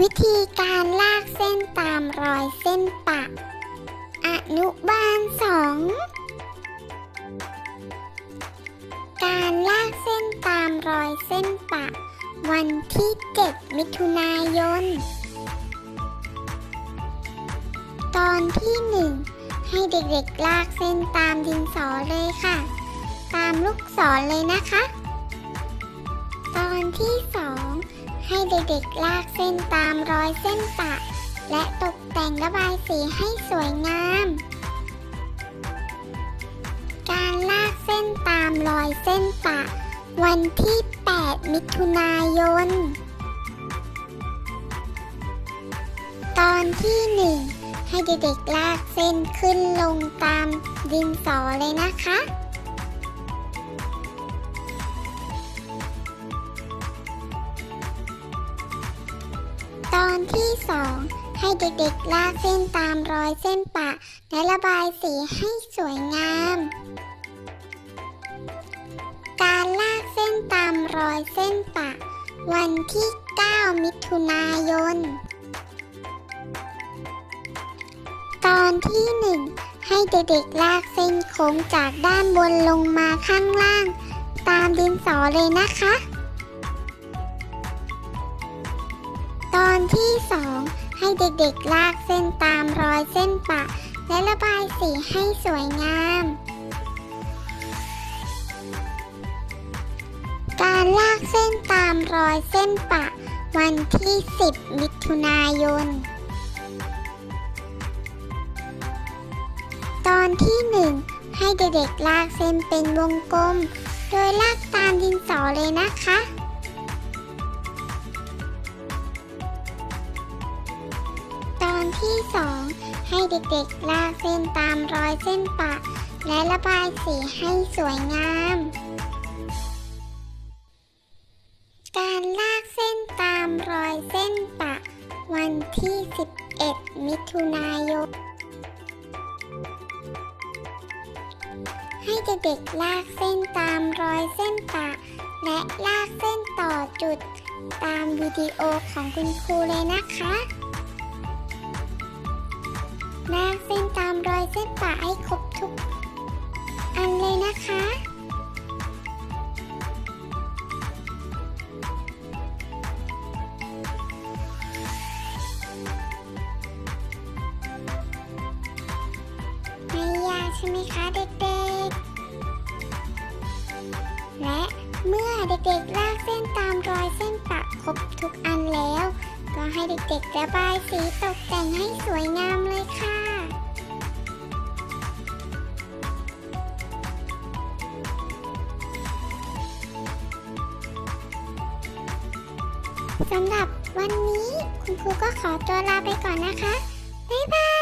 วิธีการลากเส้นตามรอยเส้นปะ อนุบาลสอง การลากเส้นตามรอยเส้นปะ วันที่ 7 มิถุนายน ตอนที่หนึ่งให้เด็กๆลากเส้นตามดินสอเลยค่ะ ตามลูกศรเลยนะคะ ตอนที่สอง ให้เด็กๆลากเส้นตามรอยเส้นปะ และตกแต่งระบายสีให้สวยงาม การลากเส้นตามรอยเส้นปะ วันที่ 8 มิถุนายน ตอนที่หนึ่งให้เด็กๆลากเส้นขึ้นลงตามดินสอเลยนะคะ อนที่สองให้เด็กๆลากเส้นตามรอยเส้นปะ และระบายสีให้สวยงาม การลากเส้นตามรอยเส้นปะ วันที่ 9 มิถุนายน ตอนที่หนึ่งให้เด็กๆลากเส้นโค้งจากด้านบนลงมาข้างล่าง ตามดินสอเลยนะคะ ตอนที่สองให้เด็กๆลากเส้นตามรอยเส้นปะ และระบายสีให้สวยงาม การลากเส้นตามรอยเส้นปะ วันที่ 10 มิถุนายน ตอนที่หนึ่งให้เด็กๆลากเส้นเป็นวงกลม โดยลากตามดินสอเลยนะคะ ที่สองให้เด็กๆลากเส้นตามรอยเส้นปะ และระบายสีให้สวยงาม การลากเส้นตามรอยเส้นปะ วันที่ 11 มิถุนายนให้เด็กๆลากเส้นตามรอยเส้นปะ และลากเส้นต่อจุด ตามวิดีโอของคุณครูเลยนะคะ ลาเส้นตามรอยเส้นปะให้ครบทุก อันเลยนะคะ ไม่ยากใช่ไหมคะเด็กๆ และเมื่อเด็กๆ ลากเส้นตามรอยเส้นปะครบทุกอันแล้ว ก็ให้เด็กๆระบายสีตกแต่งให้สวยงามเลยค่ะ สำหรับวันนี้คุณครูก็ขอตัวลาไปก่อนนะคะ บ๊ายบาย